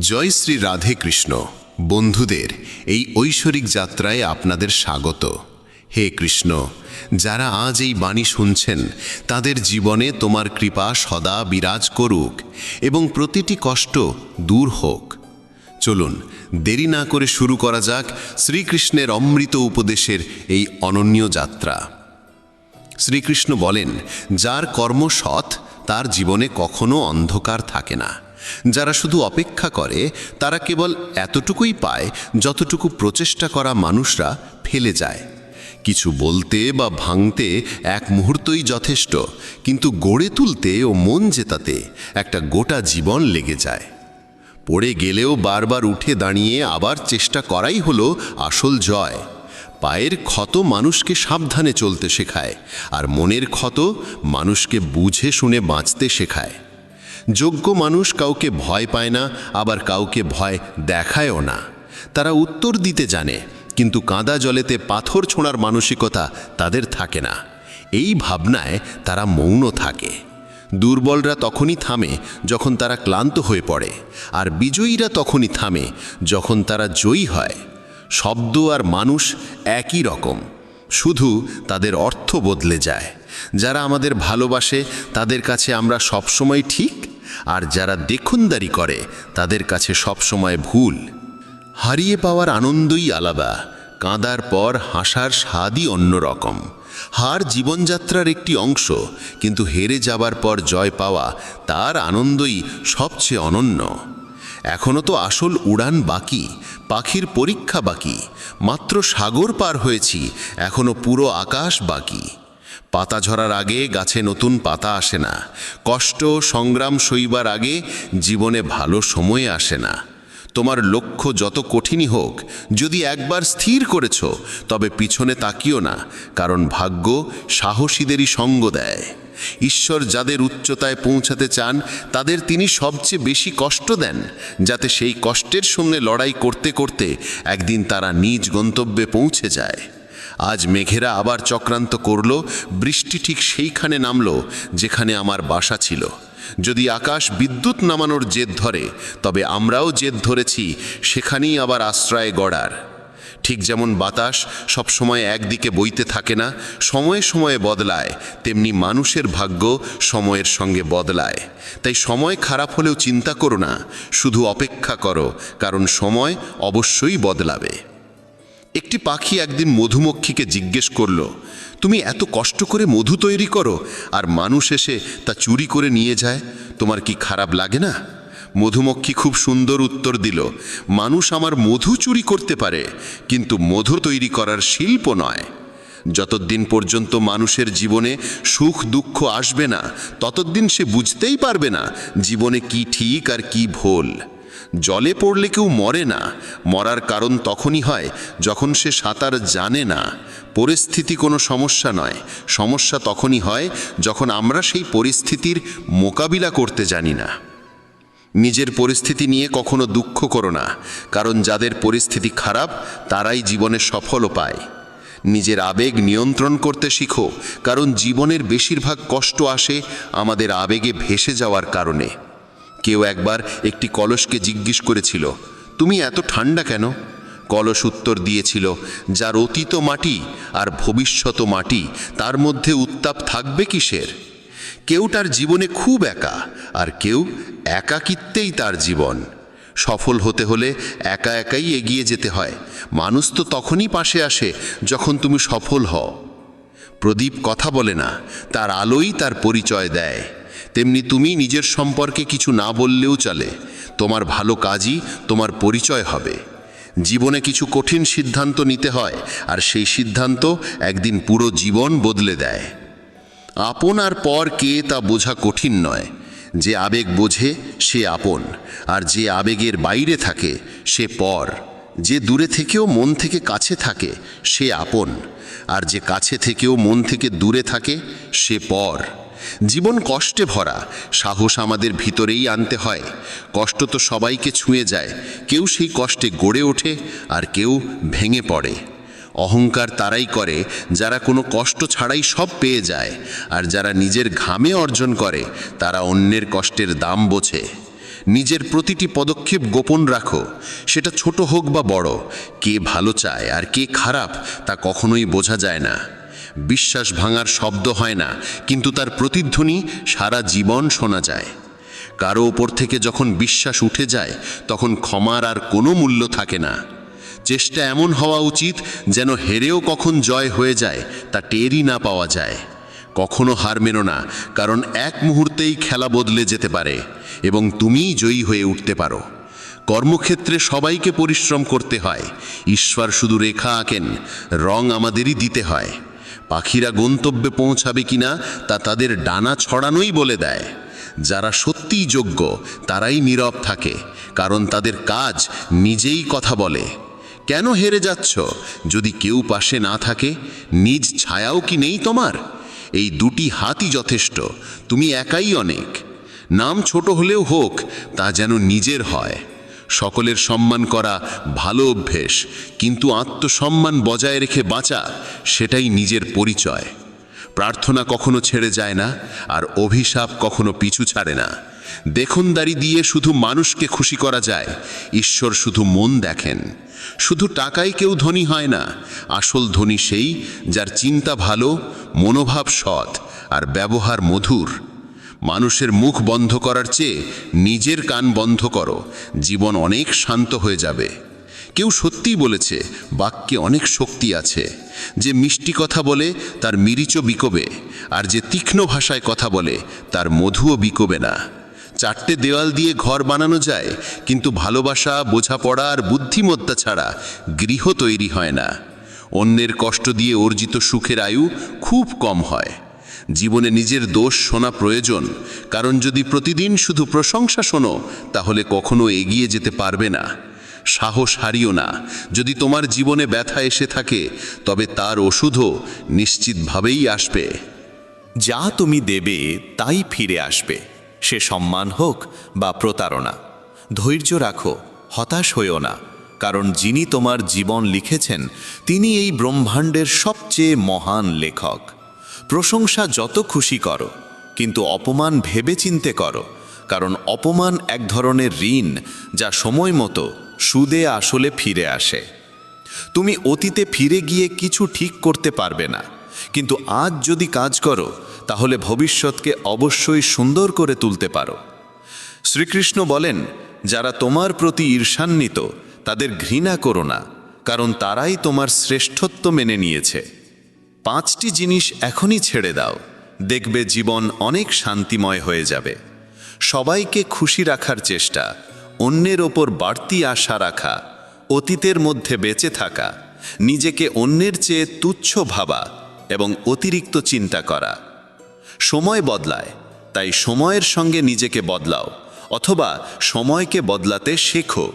জয় শ্রী রাধে কৃষ্ণ। বন্ধুদের, এই ঐশ্বরিক যাত্রায় আপনাদের স্বাগত। হে কৃষ্ণ, যারা আজ এই বাণী শুনছেন, তাদের জীবনে তোমার কৃপা সদা বিরাজ করুক এবং প্রতিটি কষ্ট দূর হোক। চলুন, দেরি না করে শুরু করা যাক শ্রীকৃষ্ণের অমৃত উপদেশের এই অনন্য যাত্রা। শ্রীকৃষ্ণ বলেন, যার কর্ম সৎ তার জীবনে কখনো অন্ধকার থাকে না। যারা শুধু অপেক্ষা করে, তারা কেবল এতটুকুই পায় যতটুকু প্রচেষ্টা করা মানুষরা ফেলে যায়। কিছু বলতে বা ভাঙতে এক মুহূর্তই যথেষ্ট, কিন্তু গড়ে তুলতে ও মন জেতাতে একটা গোটা জীবন লেগে যায়। পড়ে গেলেও বারবার উঠে দাঁড়িয়ে আবার চেষ্টা করাই হলো আসল জয়। পায়ের ক্ষত মানুষকে সাবধানে চলতে শেখায়, আর মনের ক্ষত মানুষকে বুঝে শুনে বাঁচতে শেখায়। যোগ্য মানুষ কাউকে ভয় পায় না, আবার কাউকে ভয় দেখায়ও না। তারা উত্তর দিতে জানে, কিন্তু কাঁদা জলেতে পাথর ছোঁড়ার মানসিকতা তাদের থাকে না। এই ভাবনায় তারা মৌন থাকে। দুর্বলরা তখনই থামে যখন তারা ক্লান্ত হয়ে পড়ে, আর বিজয়ীরা তখনই থামে যখন তারা জয়ী হয়। শব্দ আর মানুষ একই রকম, শুধু তাদের অর্থ বদলে যায়। যারা আমাদের ভালোবাসে, তাদের কাছে আমরা সবসময় ঠিক আর যারা দেখুনদারি করে, তাদের কাছে সবসময় ভুল। হারিয়ে পাওয়ার আনন্দই আলাদা, কাঁদার পর হাসার স্বাদই অন্যরকম হার জীবনযাত্রার একটি অংশ, কিন্তু হেরে যাবার পর জয় পাওয়া, তার আনন্দই সবচেয়ে অনন্য। এখনও তো আসল উড়ান বাকি, পাখির পরীক্ষা বাকি, মাত্র সাগর পার হয়েছি এখনও পুরো আকাশ বাকি। পাতা ঝরার আগে গাছে নতুন পাতা আসে না। কষ্ট, সংগ্রাম সইবার আগে জীবনে ভালো সময় আসে না। তোমার লক্ষ্য যত কঠিনই হোক, যদি একবার স্থির করেছ, তবে পিছনে তাকিও না, কারণ ভাগ্য সাহসীদেরই সঙ্গ দেয়। ঈশ্বর যাদের উচ্চতায় পৌঁছাতে চান, তাদের তিনি সবচেয়ে বেশি কষ্ট দেন, যাতে সেই কষ্টের সঙ্গে লড়াই করতে করতে একদিন তারা নিজ গন্তব্যে পৌঁছে যায়। আজ মেঘেরা আবার চক্রান্ত করল, বৃষ্টি ঠিক সেইখানে নামল, যেখানে আমার বাসা ছিল। যদি আকাশ বিদ্যুৎ নামানোর জেদ ধরে, তবে আমরাও জেদ ধরেছি, সেখানেই আবার আশ্রয় গড়ার। ঠিক যেমন বাতাস সবসময় একদিকে বইতে থাকে না, সময়ে সময়ে বদলায়, তেমনি মানুষের ভাগ্য সময়ের সঙ্গে বদলায়। তাই সময় খারাপ হলেও চিন্তা করো না, শুধু অপেক্ষা করো, কারণ সময় অবশ্যই বদলাবে। একটি পাখি একদিন মধুমক্ষীকে জিজ্ঞেস করল, তুমি এত কষ্ট করে মধু তৈরি করো আর মানুষ এসে তা চুরি করে নিয়ে যায়? তোমার কি খারাপ লাগে না? মধুমক্ষী খুব সুন্দর উত্তর দিল, মানুষ আমার মধু চুরি করতে পারে, কিন্তু মধু তৈরি করার শিল্প নয়। যতদিন পর্যন্ত মানুষের জীবনে সুখ দুঃখ আসবে না, ততদিন সে বুঝতেই পারবে না জীবনে কি ঠিক আর কি ভুল। জলে পড়লে কেউ মরে না। মরার কারণ তখনই হয় যখন সে সাঁতার জানে না। পরিস্থিতি কোনো সমস্যা নয়। সমস্যা তখনই হয় যখন আমরা সেই পরিস্থিতির মোকাবিলা করতে জানি না। নিজের পরিস্থিতি নিয়ে কখনো দুঃখ করো না, কারণ যাদের পরিস্থিতি খারাপ, তারাই জীবনে সফলও পায়। নিজের আবেগ নিয়ন্ত্রণ করতে শিখো, কারণ জীবনের বেশিরভাগ কষ্ট আসে আমাদের আবেগে ভেসে যাওয়ার কারণে। কেউ একবার একটি কলসকে জিজ্ঞেস করেছিল, তুমি এত ঠান্ডা কেন? কলস উত্তর দিয়েছিল, যার অতীত মাটি আর ভবিষ্যৎ মাটি, তার মধ্যে উত্তাপ থাকবে কিসের? কেউ তার জীবনে খুব একা, আর কেউ একাকিত্বেই তার জীবন। সফল হতে হলে একা একাই এগিয়ে যেতে হয়। মানুষ তো তখনই পাশে আসে যখন তুমি সফল হও। প্রদীপ কথা বলে না, তার আলোই তার পরিচয় দেয়। তেমনি তুমি নিজের সম্পর্কে কিছু না বললেও চলে। তোমার ভালো কাজই তোমার পরিচয় হবে। জীবনে কিছু কঠিন সিদ্ধান্ত নিতে হয়, আর সেই সিদ্ধান্ত একদিন পুরো জীবন বদলে দেয়। আপন আর পর কে তা বোঝা কঠিন নয়। যে আবেগ বোঝে, সে আপন, আর যে আবেগের বাইরে থাকে, সে পর। যে দূরে থেকেও মন থেকে কাছে থাকে, সে আপন, আর যে কাছে থেকেও মন থেকে দূরে থাকে, সে পর। জীবন কষ্টে ভরা, সাহস আমাদের ভিতরেই আনতে হয়। কষ্ট তো সবাইকে ছুঁয়ে যায়, কেউ সেই কষ্টে গড়ে ওঠে আর কেউ ভেঙে পড়ে। অহংকার তারাই করে, যারা কোনো কষ্ট ছাড়াই সব পেয়ে যায়, আর যারা নিজের ঘামে অর্জন করে, তারা অন্যের কষ্টের দাম বোঝে। নিজের প্রতিটি পদক্ষেপ গোপন রাখো, সেটা ছোট হোক বা বড়, কে ভালো চায় আর কে খারাপ, তা কখনোই বোঝা যায় না। বিশ্বাস ভাঙার শব্দ হয় না, কিন্তু তার প্রতিধ্বনি সারা জীবন শোনা যায়। কারও ওপর থেকে যখন বিশ্বাস উঠে যায়, তখন ক্ষমার আর কোনো মূল্য থাকে না। চেষ্টা এমন হওয়া উচিত যেন হেরেও কখন জয় হয়ে যায়, তা টেরই না পাওয়া যায়। কখনো হার মেনো না, কারণ এক মুহূর্তেই খেলা বদলে যেতে পারে এবং তুমিই জয়ী হয়ে উঠতে পারো। কর্মক্ষেত্রে সবাইকে পরিশ্রম করতে হয়, ঈশ্বর শুধু রেখা আঁকেন, রং আমাদেরই দিতে হয়। পাখিরা গন্তব্যে পৌঁছাবে কিনা তা তাদের ডানা ছড়ানোই বলে দেয়। যারা সত্যিই যোগ্য, তারাই নীরব থাকে, কারণ তাদের কাজ নিজেই কথা বলে। কেন হেরে যাচ্ছ? যদি কেউ পাশে না থাকে, নিজ ছায়াও কি নেই তোমার? এই দুটি হাতই যথেষ্ট, তুমি একাই অনেক। নাম ছোট হলেও হোক, তা যেন নিজের হয়। সকলের সম্মান করা ভালো অভ্যেস, কিন্তু আত্মসম্মান বজায় রেখে বাঁচা, সেটাই নিজের পরিচয়। প্রার্থনা কখনো ছেড়ে যায় না, আর অভিশাপ কখনো পিছু ছাড়ে না। দেখনদারি দিয়ে শুধু মানুষকে খুশি করা যায়, ঈশ্বর শুধু মন দেখেন। শুধু টাকায় কেউ ধনী হয় না, আসল ধনী সেই যার চিন্তা ভালো, মনোভাব সৎ, আর ব্যবহার মধুর। মানুষের মুখ বন্ধ করার চেয়ে নিজের কান বন্ধ করো, জীবন অনেক শান্ত হয়ে যাবে। কেউ সত্যিই বলেছে, বাক্যে অনেক শক্তি আছে, যে মিষ্টি কথা বলে তার মিরিচও বিকোবে, আর যে তীক্ষ্ণ ভাষায় কথা বলে তার মধুও বিকোবে না। চারটে দেওয়াল দিয়ে ঘর বানানো যায়, কিন্তু ভালোবাসা, বোঝাপড়া আর বুদ্ধিমত্তা ছাড়া গৃহ তৈরি হয় না। অন্যের কষ্ট দিয়ে অর্জিত সুখের আয়ু খুব কম হয়। জীবনে নিজের দোষ শোনা প্রয়োজন। কারণ যদি প্রতিদিন শুধু প্রশংসা শোনো, তাহলে কখনো এগিয়ে যেতে পারবে না। সাহস হারিও না। যদি তোমার জীবনে ব্যথা এসে থাকে, তবে তার ওষুধও নিশ্চিতভাবেই আসবে। যা তুমি দেবে, তাই ফিরে আসবে। সে সম্মান হোক বা প্রতারণা, ধৈর্য রাখো, হতাশ হইও না। কারণ যিনি তোমার জীবন লিখেছেন, তিনি এই ব্রহ্মাণ্ডের সবচেয়ে মহান লেখক। প্রশংসা যত খুশি করো, কিন্তু অপমান ভেবে চিনতে করো, কারণ অপমান এক ধরনের ঋণ যা সময় মতো সুদে আসলে ফিরে আসে। তুমি অতীতে ফিরে গিয়ে কিছু ঠিক করতে পারবে না, কিন্তু আজ যদি কাজ করো, তাহলে ভবিষ্যৎকে অবশ্যই সুন্দর করে তুলতে পারো। শ্রীকৃষ্ণ বলেন, যারা তোমার প্রতি ঈর্ষান্বিত, তাদের ঘৃণা করো না, কারণ তারাই তোমার শ্রেষ্ঠত্ব মেনে নিয়েছে। পাঁচটি জিনিস এখনই ছেড়ে দাও। দেখবে জীবন অনেক শান্তিময় হয়ে যাবে। সবাইকে খুশি রাখার চেষ্টা, অন্যের ওপর বাড়তি আশা রাখা, অতীতের মধ্যে বেঁচে থাকা, নিজেকে অন্যের চেয়ে তুচ্ছ ভাবা এবং অতিরিক্ত চিন্তা করা। সময় বদলায়, তাই সময়ের সঙ্গে নিজেকে বদলাও অথবা সময়কে বদলাতে শেখো।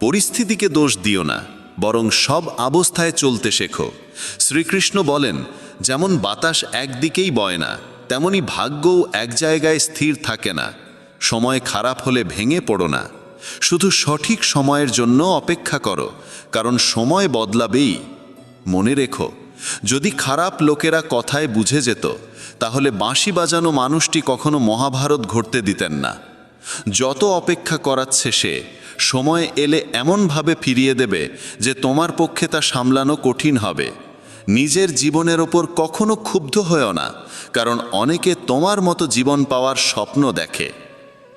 পরিস্থিতিকে দোষ দিও না। বরং সব অবস্থায় চলতে শেখো। শ্রীকৃষ্ণ বলেন, যেমন বাতাস একদিকেই বয় না, তেমনি ভাগ্যও এক জায়গায় স্থির থাকে না। সময় খারাপ হলে ভেঙে পড়ো না। শুধু সঠিক সময়ের জন্য অপেক্ষা করো, কারণ সময় বদলাবেই। মনে রেখো, যদি খারাপ লোকেরা কথায় বুঝে যেত, তাহলে বাঁশি বাজানো মানুষটি কখনো মহাভারত ঘটতে দিতেন না। যত অপেক্ষা করাচ্ছে সে সময় এলে এমনভাবে ফিরিয়ে দেবে যে তোমার পক্ষে তা সামলানো কঠিন হবে। নিজের জীবনের ওপর কখনো ক্ষুব্ধ হয়েও না, কারণ অনেকে তোমার মতো জীবন পাওয়ার স্বপ্ন দেখে।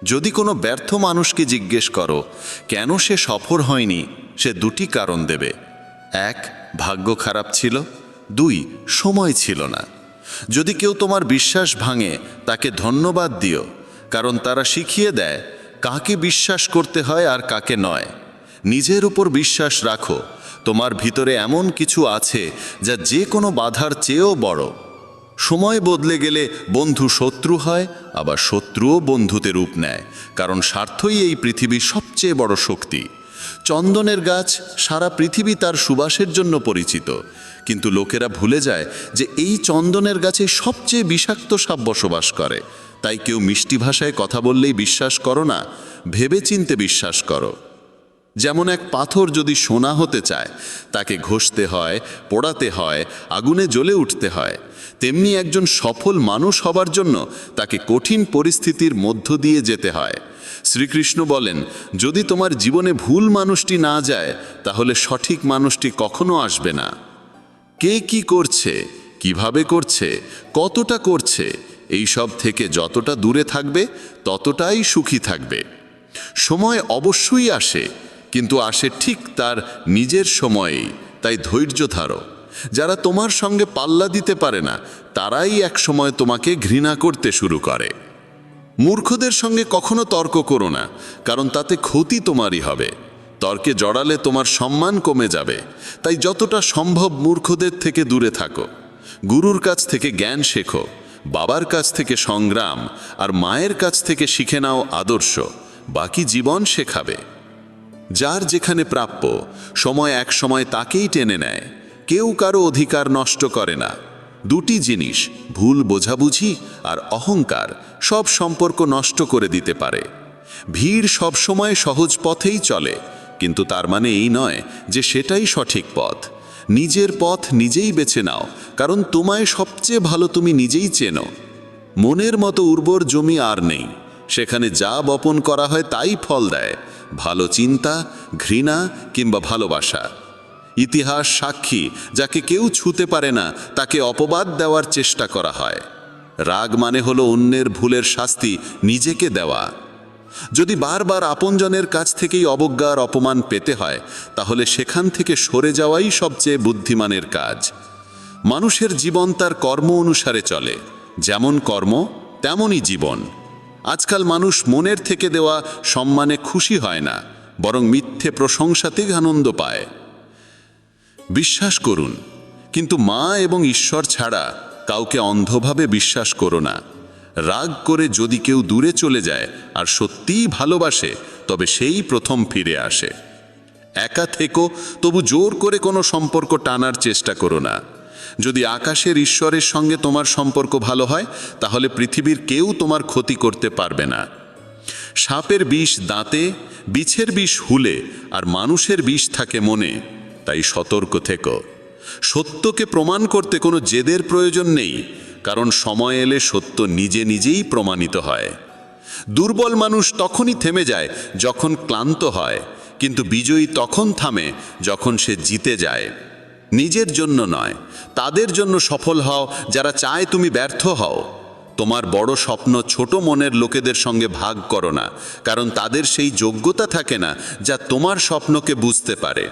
যদি কোনো ব্যর্থ মানুষকে জিজ্ঞেস করো, কেন সে সফর হয়নি? সে দুটি কারণ দেবে। এক, ভাগ্য খারাপ ছিল। দুই, সময় ছিল না। যদি কেউ তোমার বিশ্বাস ভাঙে, তাকে ধন্যবাদ দিও, কারণ তারা শিখিয়ে দেয় কাকে বিশ্বাস করতে হয় আর কাকে নয়। নিজের উপর বিশ্বাস রাখো, তোমার ভিতরে এমন কিছু আছে যা যে কোনো বাধার চেয়েও বড়। সময় বদলে গেলে বন্ধু শত্রু হয়, আবার শত্রুও বন্ধুতে রূপ নেয়, কারণ স্বার্থই এই পৃথিবীর সবচেয়ে বড় শক্তি। চন্দনের গাছ সারা পৃথিবী তার সুবাসের জন্য পরিচিত, কিন্তু লোকেরা ভুলে যায় যে এই চন্দনের গাছে সবচেয়ে বিষাক্ত সাপ বসবাস করে। তাই কেউ মিষ্টি ভাষায় কথা বললেই বিশ্বাস করো না ভেবে চিনতে বিশ্বাস করো। যেমন এক পাথর যদি সোনা হতে চায়, তাকে ঘষতে হয়, পোড়াতে হয়, আগুনে জ্বলে উঠতে হয়, তেমনি একজন সফল মানুষ হবার জন্য তাকে কঠিন পরিস্থিতির মধ্য দিয়ে যেতে হয়। শ্রীকৃষ্ণ বলেন, যদি তোমার জীবনে ভুল মানুষটি না যায়, তাহলে সঠিক মানুষটি কখনো আসবে না। কে কি করছে, কীভাবে করছে, কতটা করছে এই সব থেকে যতটা দূরে থাকবে, ততটাই সুখী থাকবে। সময় অবশ্যই আসে, কিন্তু আসে ঠিক তার নিজের সময়েই তাই ধৈর্য ধারো। যারা তোমার সঙ্গে পাল্লা দিতে পারে না, তারাই এক সময় তোমাকে ঘৃণা করতে শুরু করে। মূর্খদের সঙ্গে কখনো তর্ক করো না, কারণ তাতে ক্ষতি তোমারই হবে। তর্কে জড়ালে তোমার সম্মান কমে যাবে। তাই যতটা সম্ভব মূর্খদের থেকে দূরে থাকো। গুরুর কাছ থেকে জ্ঞান শেখো। বাবার কাছ থেকে সংগ্রাম আর মায়ের কাছ থেকে শিখে নাও আদর্শ। বাকি জীবন শেখাবে। যার যেখানে প্রাপ্য, সময় এক সময় তাকেই টেনে নেয়। কেউ কারও অধিকার নষ্ট করে না। দুটি জিনিস, ভুল বোঝাবুঝি আর অহংকার, সব সম্পর্ক নষ্ট করে দিতে পারে। ভিড় সবসময় সহজ পথেই চলে, কিন্তু তার মানে এই নয় যে সেটাই সঠিক পথ। নিজের পথ নিজেই বেছে নাও, কারণ তোমায় সবচেয়ে ভালো তুমি নিজেই চেনো। মনের মতো উর্বর জমি আর নেই, সেখানে যা বপন করা হয় তাই ফল দেয়, ভালো চিন্তা, ঘৃণা কিংবা ভালোবাসা। ইতিহাস সাক্ষী, যাকে কেউ ছুতে পারে না, তাকে অপবাদ দেওয়ার চেষ্টা করা হয়। রাগ মানে হলো অন্যের ভুলের শাস্তি নিজেকে দেওয়া। যদি বারবার আপনজনের কাছ থেকেই অবজ্ঞার অপমান পেতে হয়, তাহলে সেখান থেকে সরে যাওয়াই সবচেয়ে বুদ্ধিমানের কাজ। মানুষের জীবন তার কর্ম অনুসারে চলে, যেমন কর্ম, তেমনই জীবন। আজকাল মানুষ মনের থেকে দেওয়া সম্মানে খুশি হয় না, বরং মিথ্যে প্রশংসাতেই আনন্দ পায়। বিশ্বাস করুন, কিন্তু মা এবং ঈশ্বর ছাড়া কাউকে অন্ধভাবে বিশ্বাস করো না। রাগ করে যদি কেউ দূরে চলে যায় আর সত্যিই ভালোবাসে, তবে সেই প্রথম ফিরে আসে। একা থেকো, তবু জোর করে কোনো সম্পর্ক টানার চেষ্টা করো না। যদি আকাশের ঈশ্বরের সঙ্গে তোমার সম্পর্ক ভালো হয়, তাহলে পৃথিবীর কেউ তোমার ক্ষতি করতে পারবে না। সাপের বিষ দাঁতে, বিছের বিষ হুলে, আর মানুষের বিষ থাকে মনে, তাই সতর্ক থেকো। সত্যকে প্রমাণ করতে কোনো জেদের প্রয়োজন নেই। কারণ সময় এলে সত্য নিজে নিজেই প্রমাণিত হয়। দুর্বল মানুষ তখনই থেমে যায় যখন ক্লান্ত হয়, কিন্তু বিজয়ী তখন থামে যখন সে জিতে যায়। নিজের জন্য নয়, তাদের জন্য সফল হও, যারা চায় তুমি ব্যর্থ হও। তোমার বড় স্বপ্ন ছোট মনের লোকেদের সঙ্গে ভাগ করো না, কারণ তাদের সেই যোগ্যতা থাকে না যা তোমার স্বপ্নকে বুঝতে পারে।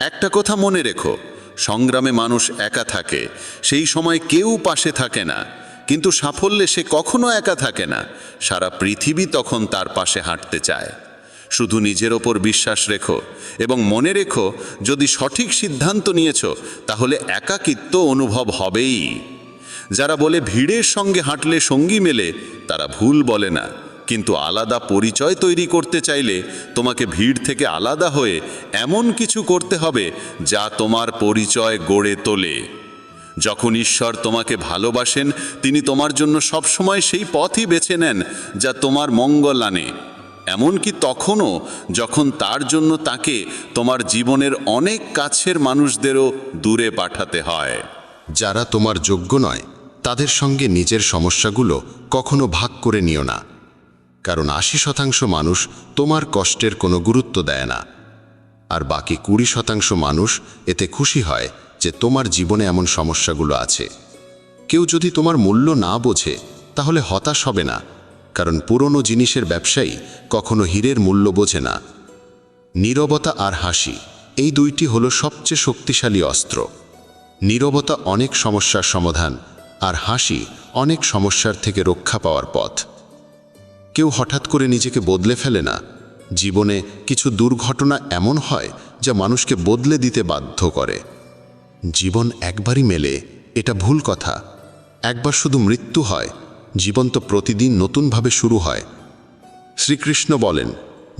একটা কথা মনে রেখো সংগ্রামে মানুষ একা থাকে। সেই সময় কেউ পাশে থাকে না। কিন্তু সাফল্যে সে কখনো একা থাকে না। সারা পৃথিবী তখন তার পাশে হাঁটতে চায়। শুধু নিজের ওপর বিশ্বাস রেখো এবং মনে রেখো, যদি সঠিক সিদ্ধান্ত নিয়েছ, তাহলে একাকিত্ব অনুভব হবেই। যারা বলে ভিড়ের সঙ্গে হাঁটলে সঙ্গী মেলে, তারা ভুল বলে না। কিন্তু আলাদা পরিচয় তৈরি করতে চাইলে তোমাকে ভিড় থেকে আলাদা হয়ে এমন কিছু করতে হবে যা তোমার পরিচয় গড়ে তোলে। যখন ঈশ্বর তোমাকে ভালোবাসেন, তিনি তোমার জন্য সবসময় সেই পথই বেছে নেন যা তোমার মঙ্গল আনে। এমনকি তখনও যখন তার জন্য তাকে তোমার জীবনের অনেক কাছের মানুষদেরও দূরে পাঠাতে হয়। যারা তোমার যোগ্য নয়, তাদের সঙ্গে নিজের সমস্যাগুলো কখনো ভাগ করে নিও না। কারণ আশি শতাংশ মানুষ তোমার কষ্টের কোনো গুরুত্ব দেয় না। আর বাকি কুড়ি শতাংশ মানুষ এতে খুশি হয় যে তোমার জীবনে এমন সমস্যাগুলো আছে। কেউ যদি তোমার মূল্য না বোঝে, তাহলে হতাশ হবে না, কারণ পুরনো জিনিসের ব্যবসায়ী কখনো হীরের মূল্য বোঝে না। নীরবতা আর হাসি, এই দুইটি হলো সবচেয়ে শক্তিশালী অস্ত্র। নীরবতা অনেক সমস্যার সমাধান, আর হাসি অনেক সমস্যার থেকে রক্ষা পাওয়ার পথ। কেউ হঠাৎ করে নিজেকে বদলে ফেলে না। জীবনে কিছু দুর্ঘটনা এমন হয় যা মানুষকে বদলে দিতে বাধ্য করে। জীবন একবারই মেলে, এটা ভুল কথা। একবার শুধু মৃত্যু হয়, জীবন তো প্রতিদিন নতুনভাবে শুরু হয়। শ্রীকৃষ্ণ বলেন,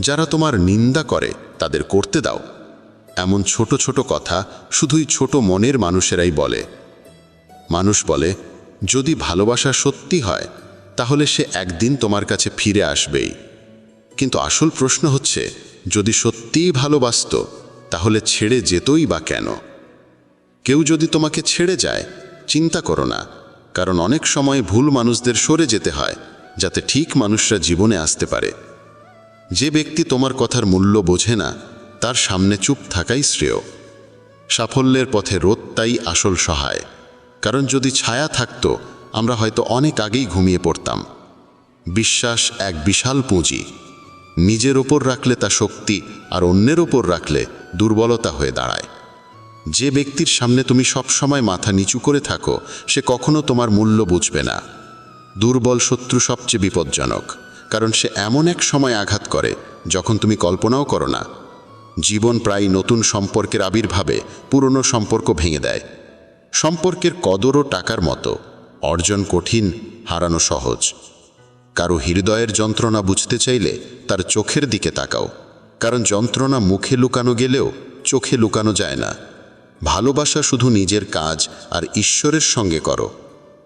যারা তোমার নিন্দা করে, তাদের করতে দাও। এমন ছোট ছোট কথা শুধুই ছোট মনের মানুষেরাই বলে। মানুষ বলে, যদি ভালোবাসা সত্যি হয় তাহলে সে একদিন তোমার কাছে ফিরে আসবেই। কিন্তু আসল প্রশ্ন হচ্ছে, যদি সত্যিই ভালোবাসত, তাহলে ছেড়ে যেতই বা কেন? কেউ যদি তোমাকে ছেড়ে যায়, চিন্তা করো না, কারণ অনেক সময় ভুল মানুষদের সরে যেতে হয়, যাতে ঠিক মানুষরা জীবনে আসতে পারে। যে ব্যক্তি তোমার কথার মূল্য বোঝে না, তার সামনে চুপ থাকাই শ্রেয়। সাফল্যের পথে রোদ তাই আসল সহায়, কারণ যদি ছায়া থাকতো আমরা হয়তো অনেক আগেই ঘুমিয়ে পড়তাম। বিশ্বাস এক বিশাল পুঁজি। নিজের ওপর রাখলে তা শক্তি আর অন্যের ওপর রাখলে দুর্বলতা হয়ে দাঁড়ায়। যে ব্যক্তির সামনে তুমি সবসময় মাথা নিচু করে থাকো, সে কখনো তোমার মূল্য বুঝবে না। দুর্বল শত্রু সবচেয়ে বিপজ্জনক, কারণ সে এমন এক সময় আঘাত করে যখন তুমি কল্পনাও করো না। জীবন প্রায় নতুন সম্পর্কের আবির্ভাবে পুরনো সম্পর্ক ভেঙে দেয়। সম্পর্কের কদরও টাকার মতো। অর্জন কঠিন, হারানো সহজ। কারও হৃদয়ের যন্ত্রণা বুঝতে চাইলে তার চোখের দিকে তাকাও। কারণ যন্ত্রণা মুখে লুকানো গেলেও চোখে লুকানো যায় না। ভালোবাসা শুধু নিজের কাজ আর ঈশ্বরের সঙ্গে করো।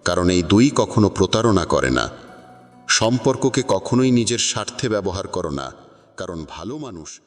কারণ এই দুই কখনো প্রতারণা করে না। সম্পর্ককে কখনোই নিজের স্বার্থে ব্যবহার করো না। কারণ ভালো মানুষ